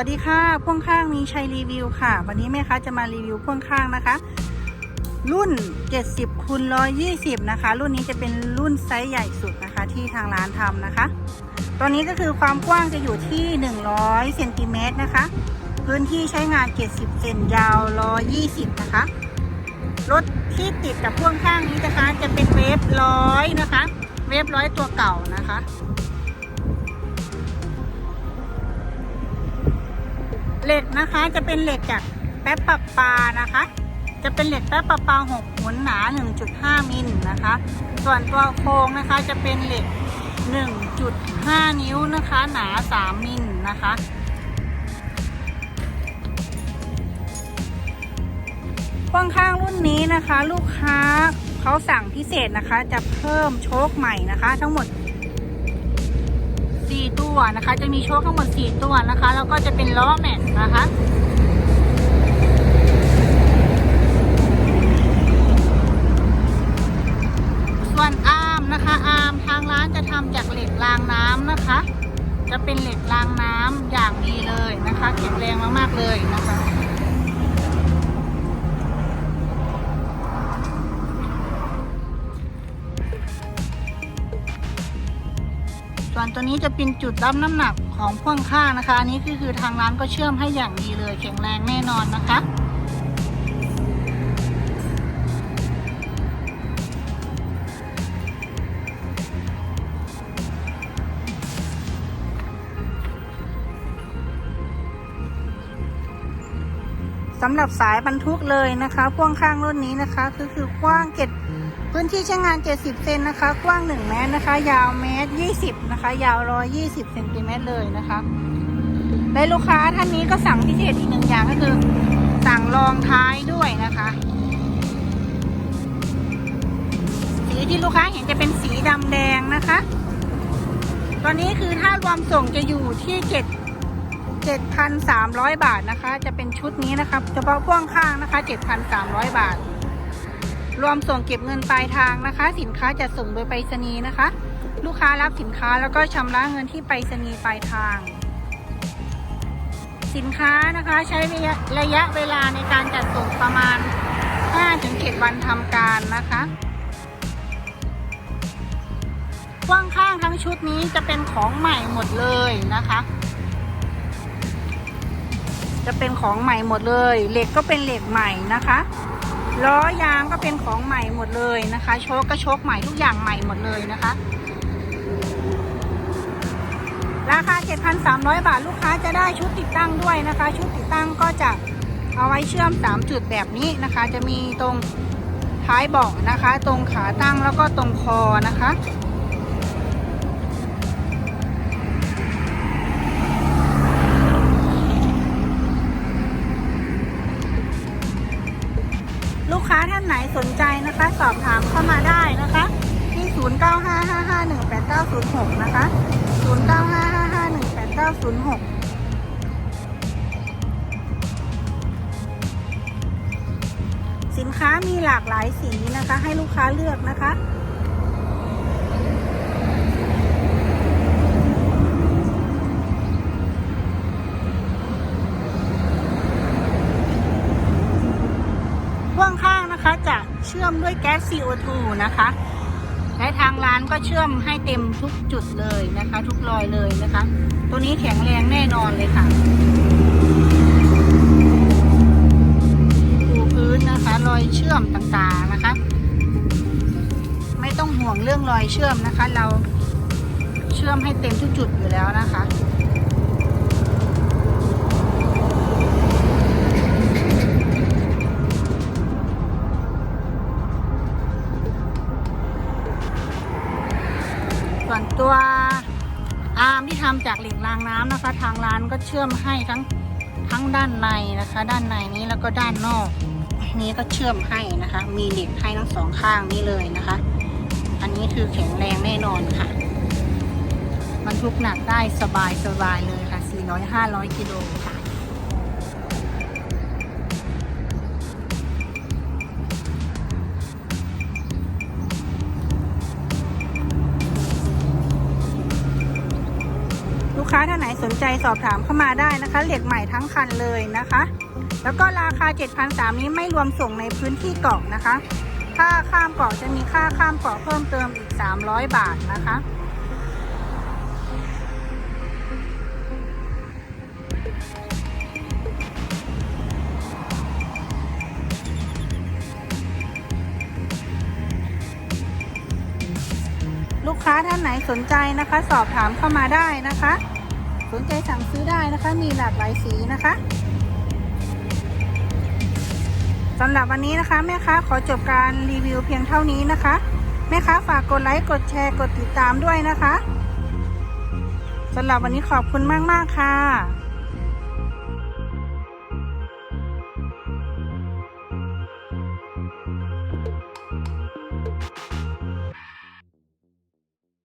วัสดีค่ะพ่วงข้างมีชัยรีวิวค่ะ วันนี้แม่ค้าจะมารีวิวพ่วงข้างนะคะ รุ่น 70คูณ120 นะคะ รุ่นนี้จะเป็นรุ่นไซส์ใหญ่สุดนะคะ ที่ทางร้านทำนะคะ ตัวนี้ก็คือความกว้างจะอยู่ที่ 100เซนติเมตรนะคะ พื้นที่ใช้งาน 70เซนยาว 120 นะคะ รถที่ติดกับพ่วงข้างนี้นะคะ จะเป็นเวฟร้อยนะคะ เวฟร้อยตัวเก่านะคะ เหล็กนะคะจะเป็นเหล็กจากแป๊บปะปานะคะ จะเป็นเหล็กแป๊บปะปา6หุนหนา 1.5 มิลนะคะ ส่วนตัวโครงนะคะจะเป็นเหล็ก 1.5 นิ้วนะคะหนา 3 มิลนะคะพ่วงข้างรุ่นนี้นะคะ ลูกค้าเขาสั่งพิเศษนะคะ จะเพิ่มโชคใหม่นะคะ ทั้งหมด 4 ตัวนะคะ จะมีโชคทั้งหมด 4 ตัวนะคะ แล้วก็จะเป็นล้อแม็กซ์นะคะส่วนอาร์มนะคะอาร์มทางร้านจะทำจากเหล็กรางน้ำนะคะ จะเป็นเหล็กรางน้ำอย่างดีเลยนะคะแข็งแรงมากๆเลยนะคะ ส่วนตัวนี้จะเป็นจุดรับน้ำหนักของพ่วงข้างนะคะ อันนี้คือคือทางร้านก็เชื่อมให้อย่างดีเลยแข็งแรงแน่นอนนะคะสำหรับสายบรรทุกเลยนะคะพ่วงข้างรุ่นนี้นะคะคือคือกว้างเกต พื้นที่ใช้งาน 70 เซนนะคะ กว้าง 1 เมตรนะคะ ยาวเมตร 20 นะคะ ยาว 120 เซนติเมตรเลยนะคะ และลูกค้าท่านนี้ก็สั่งพิเศษอีกหนึ่งอย่างก็คือ สั่งรองท้ายด้วยนะคะ สีที่ลูกค้าเห็นจะเป็นสีดำแดงนะคะ ตอนนี้คือถ้ารวมส่งจะอยู่ที่7 7,300 บาทนะคะ จะเป็นชุดนี้นะครับเฉพาะพ่วงข้างนะคะ 7,300 บาท รวมส่งเก็บเงินปลายทางนะคะ สินค้าจะส่งโดยไปรษณีย์นะคะ ลูกค้ารับสินค้าแล้วก็ชำระเงินที่ไปรษณีย์ปลายทาง สินค้านะคะใช้ระยะระยะเวลาในการจัดส่งประมาณ 5-7 วันทำการนะคะพ่วงข้างทั้งชุดนี้จะเป็นของใหม่หมดเลยนะคะ จะเป็นของใหม่หมดเลยเหล็กก็เป็นเหล็กใหม่นะคะ ล้อยางก็เป็นของใหม่หมดเลยนะคะ โชคก็โชคใหม่ทุกอย่างใหม่หมดเลยนะคะ ราคา 7,300 บาทลูกค้าจะได้ชุดติดตั้งด้วยนะคะ ชุดติดตั้งก็จะเอาไว้เชื่อม 3 จุดแบบนี้นะคะ จะมีตรงท้ายเบาะนะคะ ตรงขาตั้งแล้วก็ตรงคอนะคะ ค้าท่านไหนสนใจนะคะ สอบถามเข้ามาได้นะคะ ที่ 0955518906 นะคะ 0955518906สินค้ามีหลากหลายสีนะคะ ให้ลูกค้าเลือกนะคะ พ่วงข้างนะคะจะเชื่อมด้วยแก๊ส CO2 นะคะ และทางร้านก็เชื่อมให้เต็มทุกจุดเลยนะคะ ทุกรอยเลยนะคะ ตัวนี้แข็งแรงแน่นอนเลยค่ะปูพื้นนะคะ รอยเชื่อมต่างๆนะคะ ไม่ต้องห่วงเรื่องรอยเชื่อมนะคะ เราเชื่อมให้เต็มทุกจุดอยู่แล้วนะคะ ส่วนตัวอาร์มที่ทำจากเหล็กรางน้ำนะคะ ทางร้านก็เชื่อมให้ทั้งทั้งด้านในนะคะ ด้านในนี้แล้วก็ด้านนอก นี้ก็เชื่อมให้นะคะ มีเหล็กให้ทั้งสองข้างนี้เลยนะคะ อันนี้คือแข็งแรงแน่นอนค่ะบรรทุกหนักได้สบายสบายเลยค่ะ 400-500 กิโล นไหนสนใจสอบถามเข้ามาได้นะคะ เหล็กใหม่ทั้งคันเลยนะคะ แล้วก็ราคา 7,300 นี้ไม่รวมส่งในพื้นที่เกาะนะคะถ้าข้ามเกาะจะมีค่าข้ามเกาะเพิ่มเติมอีก 300 บาทนะคะลูกค้าท่านไหนสนใจนะคะ สอบถามเข้ามาได้นะคะ สนใจสั่งซื้อได้นะคะ มีหลากหลายสีนะคะสำหรับวันนี้นะคะ แม่ค้าขอจบการรีวิวเพียงเท่านี้นะคะ แม่ค้าฝากกดไลค์ กดแชร์ กดติดตามด้วยนะคะสำหรับวันนี้ขอบคุณมาก ๆ ค่ะ